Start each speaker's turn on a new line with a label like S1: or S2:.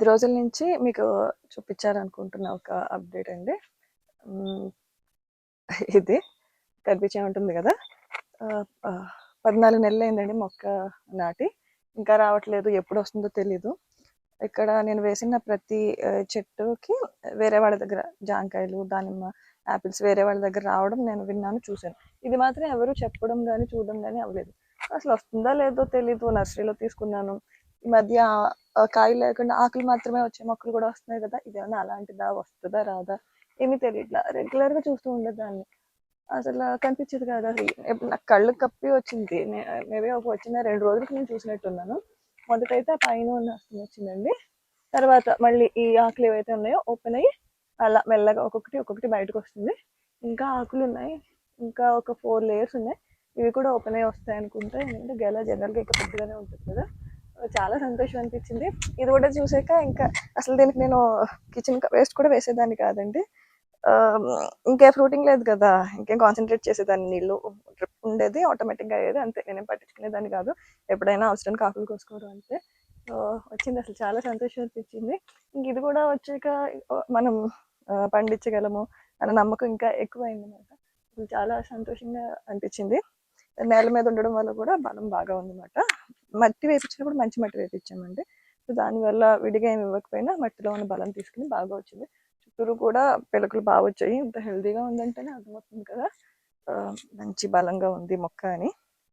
S1: పది రోజుల నుంచి మీకు చూపించాలనుకుంటున్న ఒక అప్డేట్ అండి. ఇది కనిపించే ఉంటుంది కదా? పద్నాలుగు నెలలు అయిందండి మొక్క నాటి. ఇంకా రావట్లేదు ఎప్పుడు వస్తుందో తెలీదు. ఇక్కడ నేను వేసిన ప్రతి చెట్టుకి వేరే వాళ్ళ దగ్గర జాంకాయలు దానిమ్మ యాపిల్స్ వేరే వాళ్ళ దగ్గర రావడం నేను విన్నాను చూశాను. ఇది మాత్రం ఎవరు చెప్పడం కానీ చూడడం కానీ అవ్వలేదు. అసలు వస్తుందా లేదో తెలీదు నర్సరీలో తీసుకున్నాను. ఈ మధ్య కాయలు లేకుండా ఆకులు మాత్రమే వచ్చే మొక్కలు కూడా వస్తున్నాయి కదా ఇదేమన్నా అలాంటిదా వస్తుందా రాదా? ఏమీ తెలియట్లా. రెగ్యులర్గా చూస్తూ ఉండేదాన్ని. అసలు కనిపించేది కాదు అసలు నాకు కళ్ళు కప్పి వచ్చింది. మేబీ ఒక వచ్చిన రెండు రోజులకి నేను చూసినట్టున్నాను. మొదటైతే ఆ పైన ఉన్న వచ్చిందండి. తర్వాత మళ్ళీ ఈ ఆకులు ఏవైతే ఉన్నాయో ఓపెన్ అయ్యి అలా మెల్లగా ఒక్కొక్కటి ఒక్కొక్కటి బయటకు వస్తుంది. ఇంకా ఆకులు ఉన్నాయి. ఇంకా ఒక ఫోర్ లేయర్స్ ఉన్నాయి. ఇవి కూడా ఓపెన్ అయ్యి వస్తాయి అనుకుంటే ఎందుకంటే గెల జనరల్గా ఇంకా పెద్దగానే ఉంటుంది కదా. చాలా సంతోషం అనిపించింది. ఇది కూడా చూసాక ఇంకా అసలు దీనికి నేను కిచెన్ వేస్ట్ కూడా వేసేదాన్ని కాదండి. ఇంకే ఫ్రూటింగ్ లేదు కదా ఇంకేం కాన్సన్ట్రేట్ చేసేదాన్ని. నీళ్ళు డ్రిప్ ఉండేది ఆటోమేటిక్గా అయ్యేది అంతే. నేనేం పట్టించుకునేదాన్ని కాదు. ఎప్పుడైనా అవసరం కాకులు కోసుకోవడం అంతే. వచ్చింది అసలు చాలా సంతోషం అనిపించింది. ఇంక ఇది కూడా వచ్చాక మనం పండించగలము అన్న నమ్మకం ఇంకా ఎక్కువైంది అనమాట. చాలా సంతోషంగా అనిపించింది. నేల మీద ఉండడం వల్ల కూడా బలం బాగా ఉందన్నమాట. మట్టి వేపించినప్పుడు మంచి మట్టి వేపించామండి. సో దానివల్ల విడిగా ఏమి ఇవ్వకపోయినా మట్టిలో ఉన్న బలం తీసుకుని బాగా వచ్చింది. చుట్టూరు కూడా పిలకలు బాగా వచ్చాయి ఇంత హెల్దీగా ఉందంటేనే అర్థమవుతుంది కదా. మంచి బలంగా ఉంది మొక్క అని.